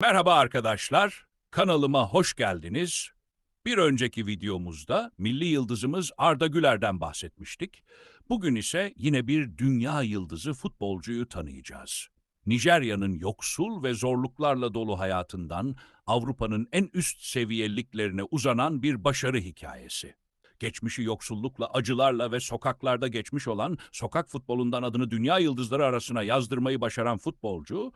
Merhaba arkadaşlar, kanalıma hoş geldiniz. Bir önceki videomuzda milli yıldızımız Arda Güler'den bahsetmiştik. Bugün ise yine bir dünya yıldızı futbolcuyu tanıyacağız. Nijerya'nın yoksul ve zorluklarla dolu hayatından Avrupa'nın en üst seviyeliklerine uzanan bir başarı hikayesi. Geçmişi yoksullukla, acılarla ve sokaklarda geçmiş olan sokak futbolundan adını dünya yıldızları arasına yazdırmayı başaran futbolcu,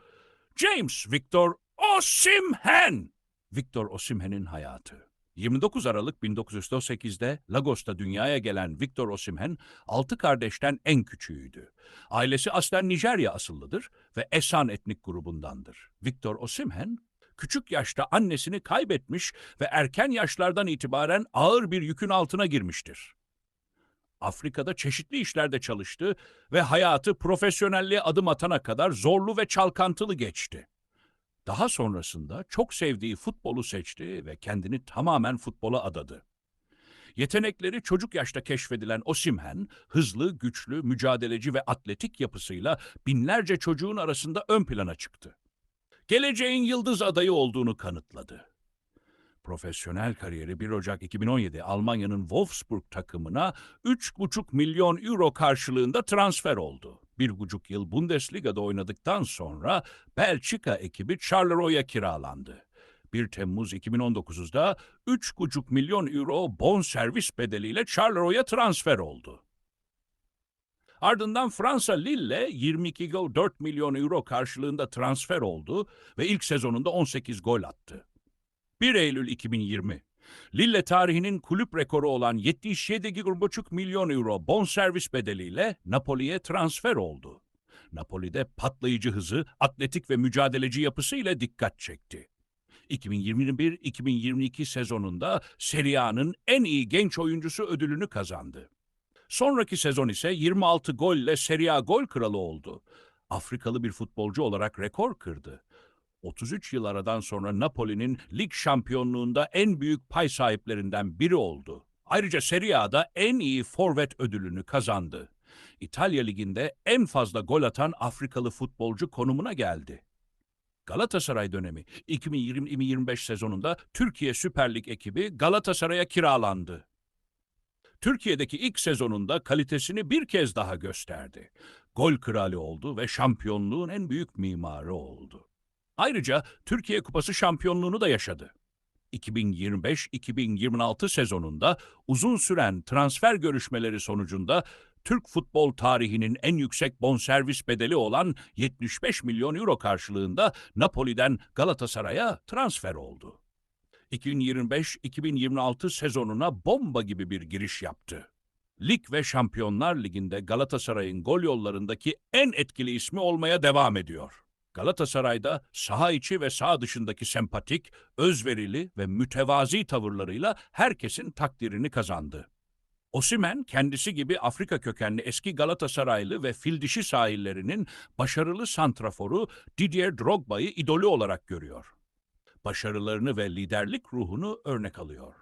James Victor Osimhen. Victor Osimhen'in hayatı. 29 Aralık 1908'de Lagos'ta dünyaya gelen Victor Osimhen, altı kardeşten en küçüğüydü. Ailesi aslen Nijerya asıllıdır ve Esan etnik grubundandır. Victor Osimhen, küçük yaşta annesini kaybetmiş ve erken yaşlardan itibaren ağır bir yükün altına girmiştir. Afrika'da çeşitli işlerde çalıştı ve hayatı profesyonelliğe adım atana kadar zorlu ve çalkantılı geçti. Daha sonrasında çok sevdiği futbolu seçti ve kendini tamamen futbola adadı. Yetenekleri çocuk yaşta keşfedilen Osimhen, hızlı, güçlü, mücadeleci ve atletik yapısıyla binlerce çocuğun arasında ön plana çıktı. Geleceğin yıldız adayı olduğunu kanıtladı. Profesyonel kariyeri 1 Ocak 2017 Almanya'nın Wolfsburg takımına 3,5 milyon euro karşılığında transfer oldu. Bir buçuk yıl Bundesliga'da oynadıktan sonra Belçika ekibi Charleroi kiralandı. 1 Temmuz 2019'da 3,5 milyon euro bon servis bedeliyle Charleroi transfer oldu. Ardından Fransa Lille 22,4 milyon euro karşılığında transfer oldu ve ilk sezonunda 18 gol attı. 1 Eylül 2020. Lille tarihinin kulüp rekoru olan 77,5 milyon euro bonservis bedeliyle Napoli'ye transfer oldu. Napoli'de patlayıcı hızı, atletik ve mücadeleci yapısıyla dikkat çekti. 2021-2022 sezonunda Serie A'nın en iyi genç oyuncusu ödülünü kazandı. Sonraki sezon ise 26 golle Serie A gol kralı oldu. Afrikalı bir futbolcu olarak rekor kırdı. 33 yıl aradan sonra Napoli'nin lig şampiyonluğunda en büyük pay sahiplerinden biri oldu. Ayrıca Serie A'da en iyi forvet ödülünü kazandı. İtalya Ligi'nde en fazla gol atan Afrikalı futbolcu konumuna geldi. Galatasaray dönemi 2020-2025 sezonunda Türkiye Süper Lig ekibi Galatasaray'a kiralandı. Türkiye'deki ilk sezonunda kalitesini bir kez daha gösterdi. Gol kralı oldu ve şampiyonluğun en büyük mimarı oldu. Ayrıca Türkiye Kupası şampiyonluğunu da yaşadı. 2025-2026 sezonunda uzun süren transfer görüşmeleri sonucunda Türk futbol tarihinin en yüksek bonservis bedeli olan 75 milyon euro karşılığında Napoli'den Galatasaray'a transfer oldu. 2025-2026 sezonuna bomba gibi bir giriş yaptı. Lig ve Şampiyonlar Ligi'nde Galatasaray'ın gol yollarındaki en etkili ismi olmaya devam ediyor. Galatasaray'da saha içi ve saha dışındaki sempatik, özverili ve mütevazi tavırlarıyla herkesin takdirini kazandı. Osimen kendisi gibi Afrika kökenli eski Galatasaraylı ve fildişi sahillerinin başarılı santraforu Didier Drogba'yı idolü olarak görüyor. Başarılarını ve liderlik ruhunu örnek alıyor.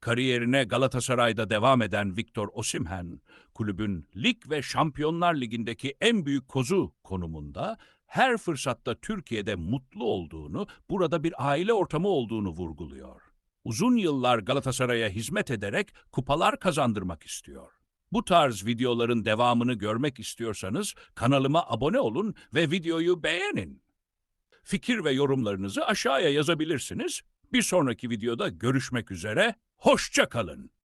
Kariyerine Galatasaray'da devam eden Victor Osimhen, kulübün lig ve Şampiyonlar Ligi'ndeki en büyük kozu konumunda her fırsatta Türkiye'de mutlu olduğunu, burada bir aile ortamı olduğunu vurguluyor. Uzun yıllar Galatasaray'a hizmet ederek kupalar kazandırmak istiyor. Bu tarz videoların devamını görmek istiyorsanız kanalıma abone olun ve videoyu beğenin. Fikir ve yorumlarınızı aşağıya yazabilirsiniz. Bir sonraki videoda görüşmek üzere, hoşça kalın.